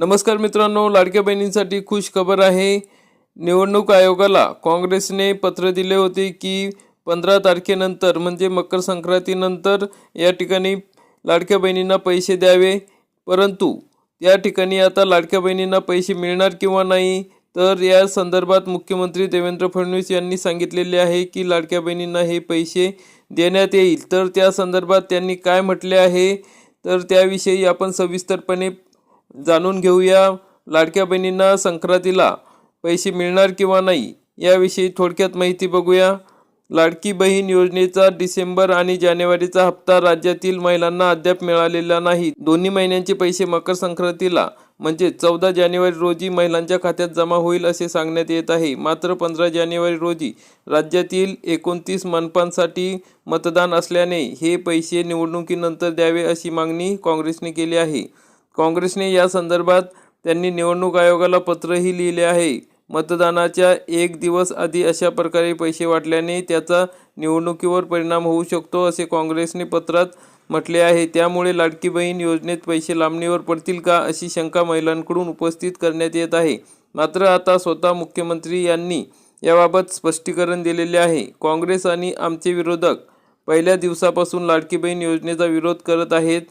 नमस्कार मित्रांनो लाडक्या बहिणींसाठी खुश खबर आहे. निवडणूक आयोगाला काँग्रेसने पत्र दिले होते की पंधरा तारखेनंतर म्हणजे मकर संक्रांतीनंतर या ठिकाणी लाडक्या बहिणींना पैसे द्यावे. परंतु या ठिकाणी आता लाडक्या बहिणींना पैसे मिळणार किंवा नाही तर या संदर्भात मुख्यमंत्री देवेंद्र फडणवीस यांनी सांगितलेले आहे की लाडक्या बहिणींना हे पैसे देण्यात येईल. तर त्या संदर्भात त्यांनी काय म्हटले आहे? तर त्याविषयी आपण सविस्तरपणे जाणून घेऊया लाडक्या बहिणींना संक्रांतीला पैसे मिळणार किंवा नाही याविषयी थोडक्यात माहिती बघूया. लाडकी बहीण योजनेचा डिसेंबर आणि जानेवारीचा हप्ता राज्यातील महिलांना अद्याप मिळालेला नाही. दोन्ही महिन्यांचे पैसे मकर संक्रांतीला म्हणजे चौदा जानेवारी रोजी महिलांच्या खात्यात जमा होईल असे सांगण्यात येत आहे. मात्र पंधरा जानेवारी रोजी राज्यातील एकोणतीस मनपांसाठी मतदान असल्याने हे पैसे निवडणुकीनंतर द्यावे अशी मागणी काँग्रेसने केली आहे. काँग्रेसने या संदर्भात त्यांनी निवडणूक आयोगाला पत्रही लिहिले आहे. मतदानाच्या एक दिवस आधी अशा प्रकारे पैसे वाटल्याने त्याचा निवडणुकीवर परिणाम होऊ शकतो असे काँग्रेसने पत्रात म्हटले आहे. त्यामुळे लाडकी बहीण योजनेत पैसे लांबणीवर पडतील का अशी शंका महिलांकडून उपस्थित करण्यात येत आहे. मात्र आता स्वतः मुख्यमंत्री यांनी याबाबत स्पष्टीकरण दिलेले आहे. काँग्रेस आणि आमचे विरोधक पहिल्या दिवसापासून लाडकी बहीण योजनेचा विरोध करत आहेत.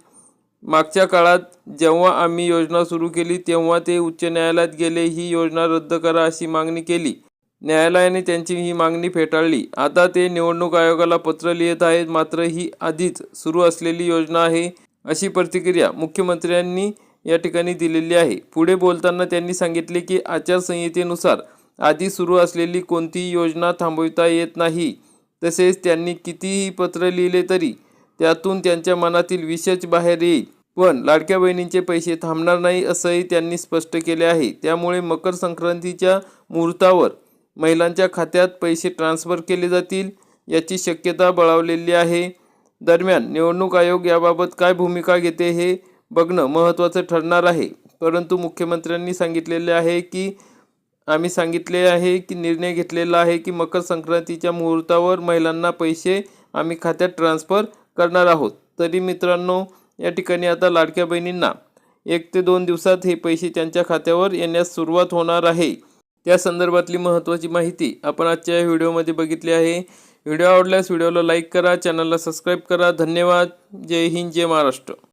मागच्या काळात जेव्हा आम्ही योजना सुरू केली तेव्हा ते उच्च न्यायालयात गेले ही योजना रद्द करा अशी मागणी केली. न्यायालयाने त्यांची ही मागणी फेटाळली. आता ते निवडणूक आयोगाला पत्र लिहित आहेत मात्र ही आधीच सुरू असलेली योजना आहे अशी प्रतिक्रिया मुख्यमंत्र्यांनी या ठिकाणी दिलेली आहे. पुढे बोलताना त्यांनी सांगितले की आचारसंहितेनुसार आधी सुरू असलेली कोणतीही योजना थांबविता येत नाही. तसेच त्यांनी कितीही पत्र लिहिले तरी त्यातून त्यांच्या मनातील विषच बाहेर येईल. पण लाडक्या बहिणींचे पैसे थांबणार नाही असंही त्यांनी स्पष्ट केले आहे. त्यामुळे मकर संक्रांतीच्या मुहूर्तावर महिलांच्या खात्यात पैसे ट्रान्स्फर केले जातील याची शक्यता बळावलेली आहे. दरम्यान निवडणूक आयोग याबाबत काय भूमिका घेते हे बघणं महत्त्वाचं ठरणार आहे. परंतु मुख्यमंत्र्यांनी सांगितलेले आहे की आम्ही सांगितले आहे की निर्णय घेतलेला आहे की मकर संक्रांतीच्या मुहूर्तावर महिलांना पैसे आम्ही खात्यात ट्रान्स्फर करणार आहोत. तरी मित्रांनो या ठिकाणी आता लाडक्या बहिणींना एक ते दोन दिवसात हे पैसे त्यांच्या खात्यावर येण्यास सुरुवात होणार आहे. त्या संदर्भातली महत्त्वाची माहिती आपण आजच्या या व्हिडिओमध्ये बघितली आहे. व्हिडिओ आवडल्यास व्हिडिओला लाईक करा चॅनलला सबस्क्राईब करा. धन्यवाद. जय हिंद जय महाराष्ट्र.